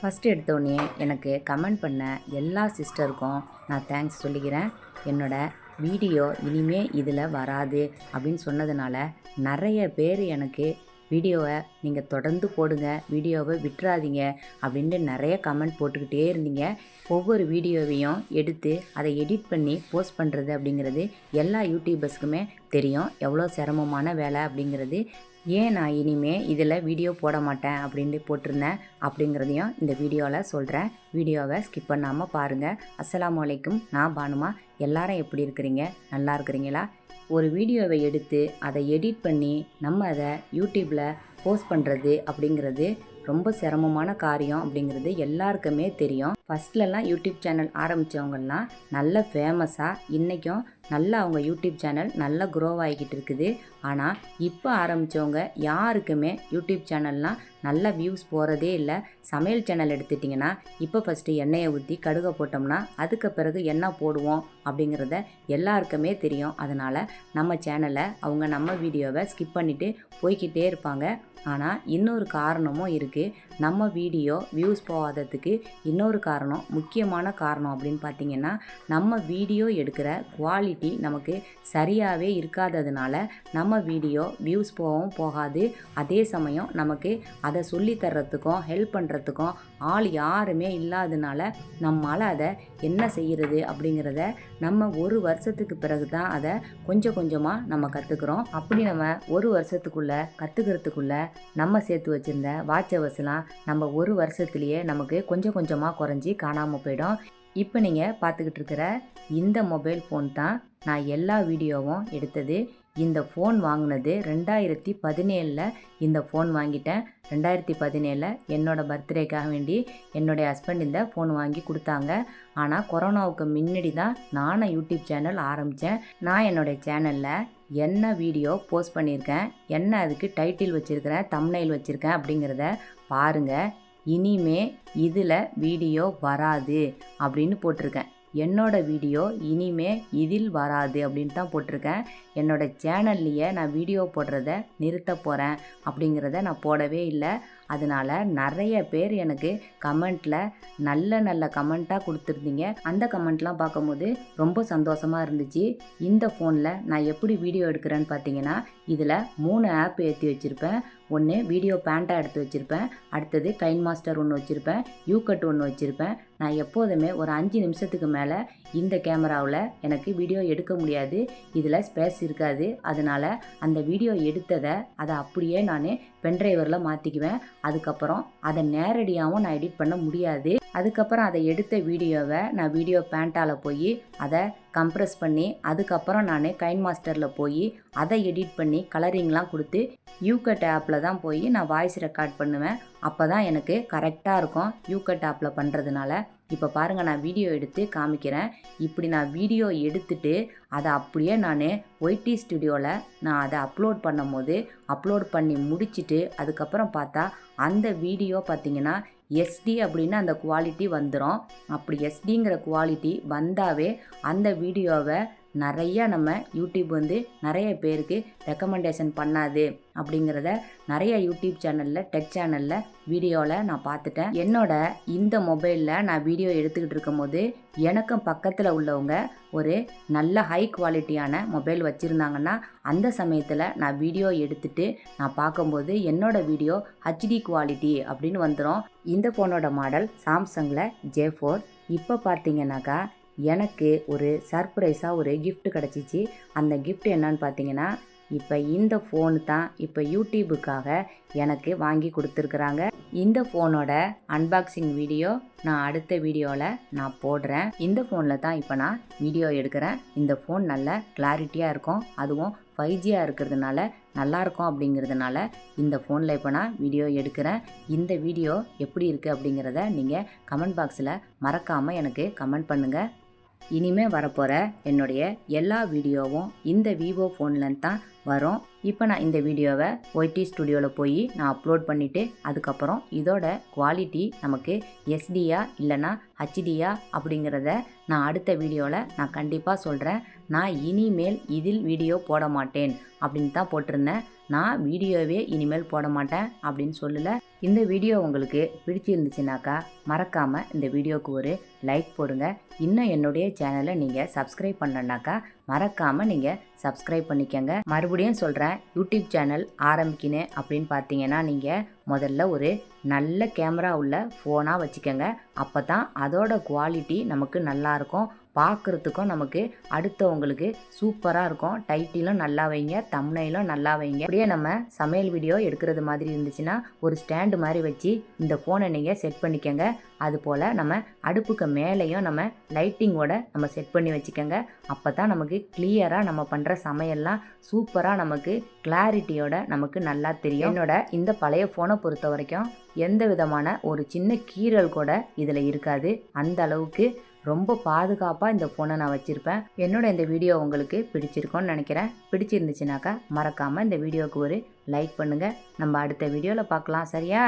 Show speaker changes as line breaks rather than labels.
First எடுத்தோடனே எனக்கு comment பண்ண எல்லா சிஸ்டருக்கும் நான் தேங்க்ஸ் சொல்லிக்கிறேன். என்னோடய வீடியோ இனிமே இதில் வராது அப்படின்னு சொன்னதுனால நிறைய பேர் எனக்கு வீடியோவை நீங்கள் தொடர்ந்து போடுங்க வீடியோவை விட்டுறாதீங்க அப்படின்ட்டு நிறைய கமெண்ட் போட்டுக்கிட்டே இருந்தீங்க. ஒவ்வொரு வீடியோவையும் எடுத்து அதை எடிட் பண்ணி போஸ்ட் பண்ணுறது அப்படிங்கிறது எல்லா யூடியூபர்ஸ்க்குமே தெரியும். எவ்வளோ சிரமமான வேலை அப்படிங்கிறது. ஏன் நான் இனிமே இதில் வீடியோ போட மாட்டேன் அப்படின்ட்டு போட்டிருந்தேன் அப்படிங்கிறதையும் இந்த வீடியோவில் சொல்கிறேன். வீடியோவை ஸ்கிப் பண்ணாமல் பாருங்கள் அஸ்ஸலாமு வலைக்கும் நான் பானுமா. எல்லாரும் எப்படி இருக்கிறீங்க? நல்லா இருக்கிறீங்களா? ஒரு வீடியோவை எடுத்து அதை எடிட் பண்ணி நம்ம அதை யூடியூப்பில் போஸ்ட் பண்ணுறது அப்படிங்கிறது ரொம்ப சிரமமான காரியம் அப்படிங்கிறது எல்லாருக்குமே தெரியும். ஃபஸ்ட்லலாம் யூடியூப் சேனல் ஆரம்பித்தவங்கலாம் நல்ல ஃபேமஸாக இன்றைக்கும் நல்ல அவங்க யூடியூப் சேனல் நல்லா க்ரோ ஆகிக்கிட்டு இருக்குது. ஆனால் இப்போ ஆரம்பித்தவங்க யாருக்குமே யூடியூப் சேனல்லாம் நல்ல வியூஸ் போகிறதே இல்லை. சமையல் சேனல் எடுத்துட்டிங்கன்னா இப்போ ஃபஸ்ட்டு எண்ணெயை ஊற்றி கடுகை போட்டோம்னா அதுக்கு பிறகு என்ன போடுவோம் அப்படிங்கிறத எல்லாருக்குமே தெரியும். அதனால் நம்ம சேனலை அவங்க நம்ம வீடியோவை ஸ்கிப் பண்ணிவிட்டு போய்க்கிட்டே இருப்பாங்க. ஆனால் இன்னொரு காரணமும் இருக்குது நம்ம வீடியோ வியூஸ் போகாததுக்கு இன்னொரு காரணம் முக்கியமான காரணம் அப்படின்னு பார்த்தீங்கன்னா நம்ம வீடியோ எடுக்கிற குவாலிட்டி நமக்கு சரியாகவே இருக்காததுனால நம்ம வீடியோ வியூஸ் போகவும் போகாது. அதே சமயம் நமக்கு அதை சொல்லித்தர்றதுக்கும் ஹெல்ப் பண்ணுறதுக்கும் ஆள் யாருமே இல்லாததுனால நம்மளால் அதை என்ன செய்கிறது அப்படிங்கிறத நம்ம ஒரு வருஷத்துக்கு பிறகு தான் அதை கொஞ்சம் கொஞ்சமாக நம்ம கற்றுக்குறோம் அப்படி நம்ம ஒரு வருஷத்துக்குள்ளே கற்றுக்கிறதுக்குள்ளே நம்ம சேர்த்து வச்சுருந்த வாட்ச் அவர்ஸ்லாம் நம்ம ஒரு வருஷத்துலேயே நமக்கு கொஞ்சம் கொஞ்சமாக குறைஞ்சி காணாமல் போயிடும். இப்போ நீங்கள் பார்த்துக்கிட்டு இருக்கிற இந்த மொபைல் ஃபோன் தான் நான் எல்லா வீடியோவும் எடுத்தது. இந்த ஃபோன் வாங்கினது ரெண்டாயிரத்தி பதினேழில் இந்த ஃபோன் வாங்கிட்டேன். ரெண்டாயிரத்தி பதினேழில் என்னோடய பர்த்டேக்காக வேண்டி என்னுடைய ஹஸ்பண்ட் இந்த ஃபோன் வாங்கி கொடுத்தாங்க. ஆனால் கொரோனாவுக்கு முன்னாடி தான் நானும் யூடியூப் சேனல் ஆரம்பித்தேன் நான் என்னுடைய சேனலில் என்ன வீடியோ போஸ்ட் பண்ணியிருக்கேன் என்ன அதுக்கு டைட்டில் வச்சுருக்கிறேன் தம்னைல் வச்சுருக்கேன் அப்படிங்கிறத பாருங்கள் இனிமே இதில் வீடியோ வராது அப்படின்னு போட்டிருக்கேன். என்னோட வீடியோ இனிமே இதில் வராது அப்படின்னு தான் போட்டிருக்கேன். என்னோட சேனல்லையே நான் வீடியோ போடுறத நிறுத்த போகிறேன் அப்படிங்கிறத நான் போடவே இல்லை. அதனால் நிறைய பேர் எனக்கு கமெண்ட்டில் நல்ல நல்ல கமெண்ட்டாக கொடுத்துருந்தீங்க. அந்த கமெண்ட்லாம் பார்க்கும்போது ரொம்ப சந்தோஷமாக இருந்துச்சு. இந்த ஃபோனில் நான் எப்படி வீடியோ எடுக்கிறேன்னு பார்த்தீங்கன்னா இதில் மூணு ஆப் ஏற்றி வச்சுருப்பேன். ஒன்று வீடியோ பேண்ட்டாக எடுத்து வச்சுருப்பேன். அடுத்தது கைன் மாஸ்டர் ஒன்று வச்சுருப்பேன். யூகட் ஒன்று வச்சுருப்பேன். நான் எப்போதுமே ஒரு அஞ்சு நிமிஷத்துக்கு மேலே இந்த கேமராவில் எனக்கு வீடியோ எடுக்க முடியாது. இதில் ஸ்பேஸ் இருக்காது. அதனால் அந்த வீடியோ எடுத்ததை அதை அப்படியே நான் பென்ட்ரைவரில் மாற்றிக்குவேன் அதுக்கப்புறம் அதை நேரடியாகவும் நான் எடிட் பண்ண முடியாது. அதுக்கப்புறம் அதை எடுத்த வீடியோவை நான் வீடியோ பேண்ட்டால் போய் அதை கம்ப்ரெஸ் பண்ணி அதுக்கப்புறம் நான் கைன் மாஸ்டரில் போய் அதை எடிட் பண்ணி கலரிங்லாம் கொடுத்து யூகட் ஆப்பில் தான் போய் நான் வாய்ஸ் ரெக்கார்ட் பண்ணுவேன். அப்போ தான் எனக்கு கரெக்டாக இருக்கும் யூகட் ஆப்பில் பண்ணுறதுனால இப்போ பாருங்கள் நான் வீடியோ எடுத்து காமிக்கிறேன். இப்படி நான் வீடியோ எடுத்துட்டு அதை அப்படியே நான் ஒய்டி ஸ்டுடியோவில் நான் அதை அப்லோட் பண்ணும் போது அப்லோட் பண்ணி முடிச்சுட்டு அதுக்கப்புறம் பார்த்தா அந்த வீடியோ பார்த்தீங்கன்னா எஸ்டி அப்படின்னு அந்த குவாலிட்டி வந்துடும் அப்படி எஸ்டிங்கிற குவாலிட்டி வந்தாவே அந்த வீடியோவை நிறையா நம்ம யூடியூப் வந்து நிறைய பேருக்கு ரெக்கமெண்டேஷன் பண்ணாது அப்படிங்கிறத நிறைய யூடியூப் சேனலில் டெக் சேனலில் வீடியோவில் நான் பார்த்துட்டேன். என்னோட இந்த மொபைலில் நான் வீடியோ எடுத்துக்கிட்டு இருக்கும் போது எனக்கும் பக்கத்தில் உள்ளவங்க ஒரு நல்ல ஹை குவாலிட்டியான மொபைல் வச்சுருந்தாங்கன்னா அந்த சமயத்தில் நான் வீடியோ எடுத்துட்டு நான் பார்க்கும்போது என்னோட வீடியோ ஹச்டி குவாலிட்டி அப்படின்னு வந்துடும் இந்த ஃபோனோட மாடல் சாம்சங்கில் ஜே ஃபோர் இப்போ பார்த்தீங்கன்னாக்கா எனக்கு ஒரு சர்ப்ரைஸாக ஒரு கிஃப்ட் கிடச்சிச்சு. அந்த கிஃப்ட் என்னன்னு பார்த்தீங்கன்னா இப்போ இந்த ஃபோனு தான் இப்போ யூடியூபுக்காக எனக்கு வாங்கி கொடுத்துருக்குறாங்க. இந்த ஃபோனோட அன்பாக்சிங் வீடியோ நான் அடுத்த வீடியோவில் நான் போடுறேன். இந்த ஃபோனில் தான் இப்போ நான் வீடியோ எடுக்கிறேன். இந்த ஃபோன் நல்ல கிளாரிட்டியாக இருக்கும். அதுவும் ஃபைவ் ஜியாக இருக்கிறதுனால நல்லாயிருக்கும் அப்படிங்கிறதுனால இந்த ஃபோனில் இப்போ நான் வீடியோ எடுக்கிறேன். இந்த வீடியோ எப்படி இருக்குது அப்படிங்கிறத நீங்கள் கமெண்ட் பாக்ஸில் மறக்காமல் எனக்கு கமெண்ட் பண்ணுங்கள் இனிமே வரப்போகிற என்னுடைய எல்லா வீடியோவும் இந்த விவோ ஃபோன்லேருந்து தான் வரும். இப்போ நான் இந்த வீடியோவை ஒய்டி ஸ்டுடியோவில் போய் நான் அப்லோட் பண்ணிவிட்டு அதுக்கப்புறம் இதோட குவாலிட்டி நமக்கு எஸ்டியா இல்லைன்னா ஹச்டியா அப்படிங்கிறத நான் அடுத்த வீடியோவில் நான் கண்டிப்பாக சொல்கிறேன் நான் இனிமேல் இதில் வீடியோ போட மாட்டேன் அப்படின்னு தான் போட்டிருந்தேன். நான் வீடியோவே இனிமேல் போட மாட்டேன் அப்படின்னு சொல்லலை. இந்த வீடியோ உங்களுக்கு பிடிச்சிருந்துச்சுனாக்கா மறக்காமல் இந்த வீடியோவுக்கு ஒரு லைக் போடுங்க. இன்னும் என்னுடைய சேனலை நீங்கள் சப்ஸ்கிரைப் பண்ணனாக்கா மறக்காமல் நீங்கள் சப்ஸ்கிரைப் பண்ணிக்கோங்க. மறுபடியும் சொல்கிறேன் யூடியூப் சேனல் ஆரம்பிக்கினேன் அப்படின்னு பார்த்தீங்கன்னா நீங்கள் முதல்ல ஒரு நல்ல கேமரா உள்ள ஃபோனாக வச்சுக்கோங்க. அப்போ தான் அதோட குவாலிட்டி நமக்கு நல்லாயிருக்கும் பார்க்குறதுக்கும் நமக்கு அடுத்தவங்களுக்கு சூப்பராக இருக்கும். டைட்டிலும் நல்லா வைங்க தம்னையிலும் நல்லா வைங்க. அப்படியே நம்ம சமையல் வீடியோ எடுக்கிறது மாதிரி இருந்துச்சுன்னா ஒரு ஸ்டாண்டு மாதிரி வச்சு இந்த ஃபோனை நீங்கள் செட் பண்ணிக்கோங்க. அது போல் நம்ம அடுப்புக்கு மேலேயும் நம்ம லைட்டிங்கோட நம்ம செட் பண்ணி வச்சுக்கோங்க. அப்போ தான் நமக்கு கிளியராக நம்ம பண்ணுற சமையல்லாம் சூப்பராக நமக்கு கிளாரிட்டியோட நமக்கு நல்லா தெரியும். என்னோட இந்த பழைய ஃபோனை பொறுத்த வரைக்கும் எந்த விதமான ஒரு சின்ன கீறல் கூட இதில் இருக்காது. அந்த அளவுக்கு ரொம்ப பாதுகாப்பாக இந்த ஃபோனை நான் வச்சுருப்பேன். என்னோட இந்த வீடியோ உங்களுக்கு பிடிச்சிருக்கோன்னு நினைக்கிறேன். பிடிச்சிருந்துச்சுனாக்கா மறக்காமல் இந்த வீடியோவுக்கு ஒரு லைக் பண்ணுங்கள் நம்ம அடுத்த வீடியோவில் பார்க்கலாம். சரியா?